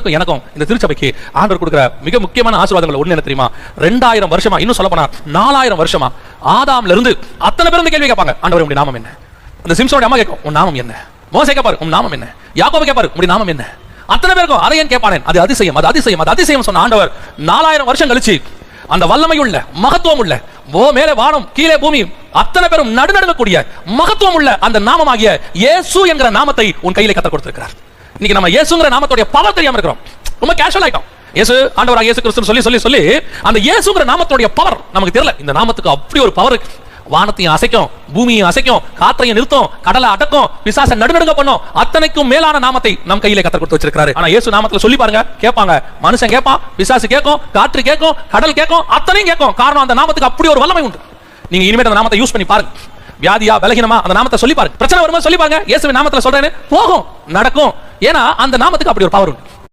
உங்களுக்கும் எனக்கும் இந்த திருச்சபைக்கு ஆண்டவர் கொடுக்குற மிக முக்கியமான ஆசீர்வாதங்கள் ஒண்ணு என்ன தெரியுமா? ரெண்டாயிரம் வருஷமா இன்னும் சொல்ல போனா நாலாயிரம் வருஷமா ஆதாம்ல இருந்து அத்தனை பேர் இந்த கேள்வி கேட்பாங்க ஆண்டவர் உங்களுடைய நாமம் என்ன? அந்த சிம்சோட அம்மா கேட்கும் உன் நாமம் என்ன? மோசை கேட்பாரு உன் நாமம் என்ன? யாக்கோபு கேட்பாரு உங்களுடைய நாமம் என்ன? அத்தனை பேருக்கும் அதை ஏன் கேட்பானேன் அது அதிசயம் அது அதிசயம் அது அதிசயம் சொன்ன ஆண்டவர் நாலாயிரம் வருஷம் கழிச்சு அந்த வல்லமை உள்ள மகத்துவம் உள்ள ஓ மேலே வானம் கீழே பூமி அத்தனை பேரும் நடுநடுங்கக்கூடிய மகத்துவம் உள்ள அந்த நாமமாகிய இயேசு என்கிற நாமத்தை உன் கையில கத்த கொடுத்திருக்கிறார். இன்னைக்கு நம்ம இயேசுங்கிற நாமத்துடைய பவர் தெரியாம இருக்கிறோம். ரொம்ப கேஷுவல் ஆயிட்டோம். இயேசு ஆண்டவராக இயேசு கிறிஸ்து சொல்லி சொல்லி சொல்லி அந்த இயேசுங்கிற நாமத்துடைய பவர் நமக்கு தெரியல. இந்த நாமத்துக்கு அப்படி ஒரு பவர் வானத்தையும் அசைக்கும் பூமியையும் அசைக்கும் காற்றையும் நிறுத்தும் கடலை அடக்கும் பிசாச நடுநடுங்க பண்ணும் அத்தனைக்கும் மேலான நாமத்தை நம் கையில கத்த கொடுத்து வச்சிருக்காரு ஆனா இயேசு நாமத்துல சொல்லி பாருங்க கேட்பாங்க. மனுஷன் கேட்பான் பிசாசு கேட்கும் காற்று கேட்கும் கடல் கேட்கும் அத்தனையும் கேட்கும். காரணம் அந்த நாமத்துக்கு அப்படி ஒரு வல்லமை உண்டு. நீங்க இனிமேல் அந்த நாமத்தை யூஸ் பண்ணி பாருங்க. வியாதியா பலகீனமா அந்த நாமத்தை சொல்லி பாருங்க. பிரச்சனை வரும்போது சொல்லி பாருங்க. இயேசுவின் நாமத்துல சொல்றேன்னு போகும் நடக்கும். ஏன்னா அந்த நாமத்துக்கு அப்படி ஒரு பவர் உண்டு.